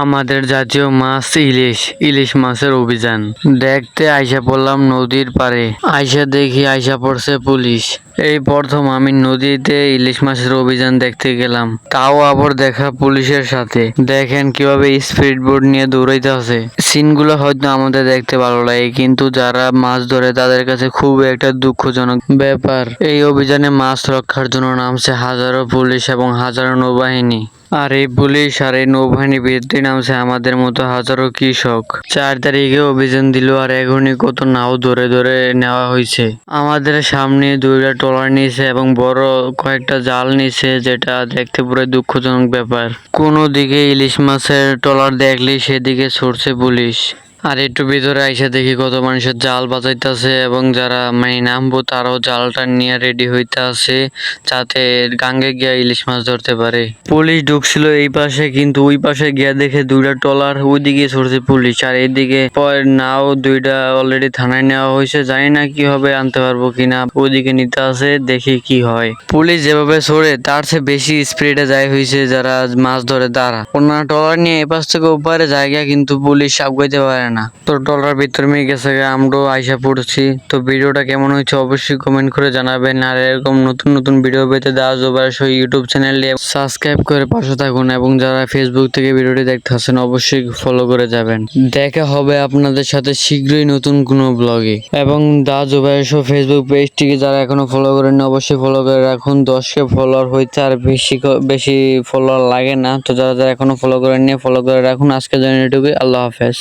আমাদের জাতীয় মাছ ইলিশ ইলিশ মাছের অভিযান। দেখতে আইসা পড়লাম নদীর পাড়ে। আইসা দেখি আইসা পড়ছে পুলিশ। এই প্রথম আমি নদীতে ইলিশ মাছের অভিযান দেখতে গেলাম। তাও আবার দেখা পুলিশের সাথে। দেখেন কীভাবে স্পিড বোট নিয়ে দৌড়াইতে আছে। সিনগুলো হয়তো আমাদের দেখতে ভালো লাগে, কিন্তু যারা মাছ ধরে তাদের কাছে খুব একটা দুঃখজনক ব্যাপার। এই অভিযানে মাছ রক্ষার জন্য নামছে হাজারো পুলিশ এবং হাজারো নৌবাহিনী। আর এই পুলিশ আর এই নৌবাহিনী বিরুদ্ধে নামছে আমাদের মতো হাজারো কৃষক। চার তারিখে অভিযান দিল আর এখনই কত নাও ধরে ধরে নেওয়া হয়েছে। আমাদের সামনে দুইটা ট্রলার নিচে এবং বড় কয়েকটা জাল নিচে, যেটা দেখতে পুরো দুঃখজনক ব্যাপার। কোনো দিকে ইলিশ মাছের টলার দেখলে সেদিকে সরছে পুলিশ। আর একটু ভিতরে আইসা দেখি কত মানুষের জাল বাজাইতেছে এবং যারা মানে নামবো তারাও জালটা নিয়ে রেডি হইতে আছে যাতে গাঙ্গে গিয়া ইলিশ মাছ ধরতে পারে। পুলিশ ঢুকছিল এই পাশে কিন্তু ওই পাশে গিয়া দেখে দুইটা ট্রলার, ওইদিকে ছড়ছে পুলিশ আর এইদিকে পরে নাও দুইটা অলরেডি থানায় নেওয়া হয়েছে জানি না কি হবে, আনতে পারব কিনা, ওইদিকে নিতে আছে, দেখি কি হয়। পুলিশ যেভাবে ছড়ে তার চেয়ে বেশি স্পিডে যায় হয়েছে যারা মাছ ধরে, তারা। ওনারা ট্রলার নিয়ে এপাশ থেকে ওপারে জায়গা কিন্তু পুলিশ আগাইতে পারে না। তো ট্রলার ভিতর মেয়ে গেছে আমরাও আইসা পড়ছি। তো ভিডিওটা কেমন হয়েছে অবশ্যই কমেন্ট করে জানাবেন। আর এরকম নতুন নতুন ভিডিও পেতে দাস জোবারশো ইউটিউব চ্যানেলে সাবস্ক্রাইব করে পাশে থাকুন এবং যারা ফেসবুক থেকে ভিডিওটি দেখতে আসেন, অবশ্যই ফলো করে যাবেন। দেখা হবে আপনাদের সাথে শীঘ্রই নতুন কোনো ব্লগে এবং দা জোবারশো ফেসবুক পেজটিকে যারা এখনও ফলো করেন অবশ্যই ফলো করে রাখুন। দশকে ফলোয়ার হইতে আর বেশি বেশি ফলোয়ার লাগে না। তো যারা যারা এখনও ফলো করেন নিয়ে ফলো করে রাখুন। আজকের জন্য এটুকুই। আল্লাহ হাফেজ।